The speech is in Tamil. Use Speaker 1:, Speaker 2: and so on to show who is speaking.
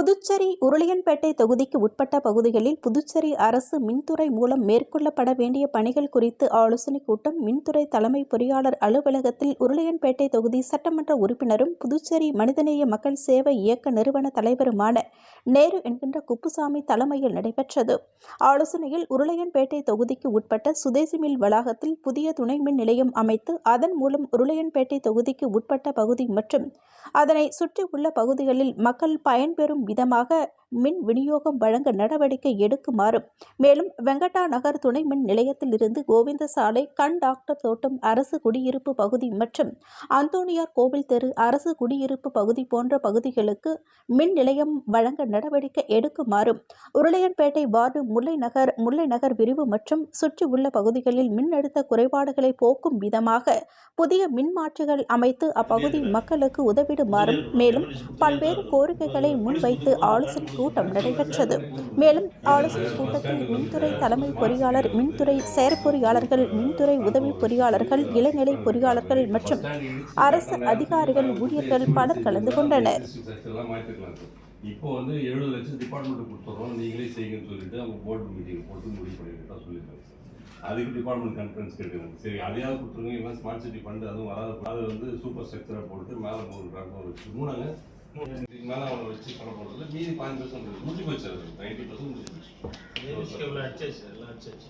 Speaker 1: புதுச்சேரி உருளையன்பேட்டை தொகுதிக்கு உட்பட்ட பகுதிகளில் புதுச்சேரி அரசு மின்துறை மூலம் மேற்கொள்ளப்பட வேண்டிய பணிகள் குறித்து ஆலோசனைக் கூட்டம் மின்துறை தலைமை பொறியாளர் அலுவலகத்தில் உருளையன்பேட்டை தொகுதி சட்டமன்ற உறுப்பினரும் புதுச்சேரி மனிதநேய மக்கள் சேவை இயக்க நிறுவன தலைவருமான நேரு என்கின்ற குப்புசாமி தலைமையில் நடைபெற்றது. ஆலோசனையில் உருளையன்பேட்டை தொகுதிக்கு உட்பட்ட சுதேசி மில் வளாகத்தில் புதிய துணை மின் நிலையம் அமைத்து அதன் மூலம் உருளையன்பேட்டை தொகுதிக்கு உட்பட்ட பகுதி மற்றும் அதனை சுற்றியுள்ள பகுதிகளில் மக்கள் பயன்பெறும் விதமாக மின் விநியோகம் வழங்க நடவடிக்கை எடுக்குமாறும் மேலும் வெங்கடா நகர் துணை மின் நிலையத்திலிருந்து கோவிந்த சாலை கண் டாக்டர் தோட்டம் அரசு குடியிருப்பு பகுதி மற்றும் அந்தோனியார் கோவில் தெரு அரசு குடியிருப்பு பகுதி போன்ற பகுதிகளுக்கு மின் நிலையம் வழங்க நடவடிக்கை எடுக்குமாறும் உருளையன்பேட்டை வார்டு முல்லை நகர் முல்லை நகர் விரிவு மற்றும் சுற்றியுள்ள பகுதிகளில் மின்னழுத்த குறைபாடுகளை போக்கும் விதமாக புதிய மின்மாற்றிகள் அமைத்து அப்பகுதி மக்களுக்கு உதவிடுமாறும் மேலும் பல்வேறு கோரிக்கைகளை முன்வைத்து குறித்து ஆலோசனை கூட்டம் நடைபெற்றது. மேலும் ஆலோசனை கூட்டத்தில் மின்துறை தலைமை பொறியாளர் மின்துறை செயற்பொறியாளர்கள் மின்துறை உதவி பொறியாளர்கள் இளநிலை பொறியாளர்கள் மற்றும் அரசு அதிகாரிகள் ஊழியர்கள் பலர் கலந்து கொண்டனர்.
Speaker 2: இப்போ வந்து எழுபது லட்சம் டிபார்ட்மெண்ட் கொடுத்துட்றோம் நீங்களே செய்யுங்கன்னு சொல்லிட்டு அவங்க போர்டு மீட்டிங் போட்டு முடிவு பண்ணிட்டு சொல்லியிருக்காங்க அதுக்கு டிபார்ட்மெண்ட் கான்ஃபரன்ஸ் கேட்குறாங்க. சரி அதையாவது கொடுத்துருங்க. இல்லை ஸ்மார்ட் சிட்டி ஃபண்டு அதுவும் வராது அது வந்து சூப்பர் ஸ்ட்ரக்சரை போட்டு மேலே மூணு ட்ராக் வச்சு மூணாங்க மேலே அவனை வச்சு பண்ண போகிறதுல மீதி பாஞ்சு பர்சன்ட் முடிஞ்சு போச்சு அது நைன்டி பர்சன்ட் முடிஞ்சு போச்சு
Speaker 3: அடிச்சாச்சு எல்லாம் அடிச்சாச்சு